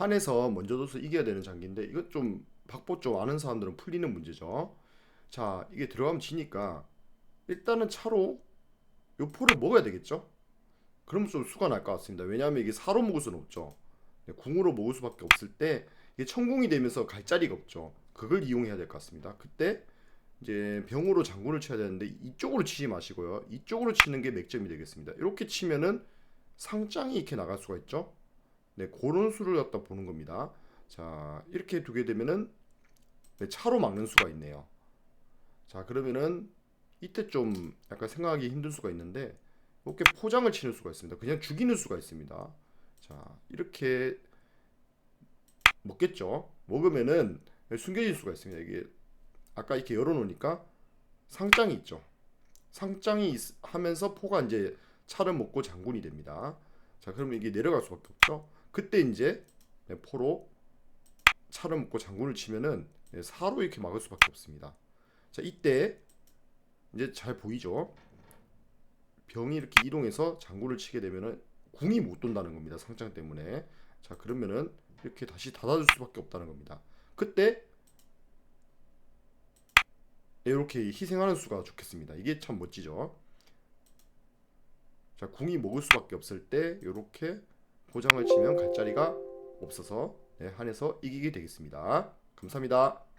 한에서 먼저 둬서 이겨야 되는 장기인데 이거 좀 박보 쪽 아는 사람들은 풀리는 문제죠. 자, 이게 들어가면 지니까 일단은 차로 요 포를 먹어야 되겠죠? 그러면 좀 수가 날 것 같습니다. 왜냐하면 이게 사로 먹을 수는 없죠. 네, 궁으로 먹을 수밖에 없을 때 이게 천궁이 되면서 갈 자리가 없죠. 그걸 이용해야 될 것 같습니다. 그때 이제 병으로 장군을 쳐야 되는데 이쪽으로 치지 마시고요. 이쪽으로 치는 게 맥점이 되겠습니다. 이렇게 치면은 상장이 이렇게 나갈 수가 있죠. 네, 그런 수를 갖다 보는 겁니다. 자, 이렇게 두게 되면은 네, 차로 막는 수가 있네요. 자, 그러면은 이때 좀 약간 생각하기 힘든 수가 있는데 이렇게 포장을 치는 수가 있습니다. 그냥 죽이는 수가 있습니다. 자, 이렇게 먹겠죠. 먹으면은 숨겨질 수가 있습니다. 이게 아까 이렇게 열어놓으니까 상장이 있죠. 상장이 있- 하면서 포가 이제 차를 먹고 장군이 됩니다. 자, 그러면 이게 내려갈 수밖에 없죠. 그때 이제 네, 포로 차를 먹고 장군을 치면은 네, 사로 이렇게 막을 수밖에 없습니다. 자, 이때 이제 잘 보이죠? 병이 이렇게 이동해서 장군을 치게 되면은 궁이 못 돈다는 겁니다. 상장 때문에. 자, 그러면은 이렇게 다시 닫아줄 수밖에 없다는 겁니다. 그때 이렇게 희생하는 수가 좋겠습니다. 이게 참 멋지죠. 자, 궁이 먹을 수밖에 없을 때 이렇게 포장을 치면 갈 자리가 없어서 네, 한에서 이기게 되겠습니다. 감사합니다.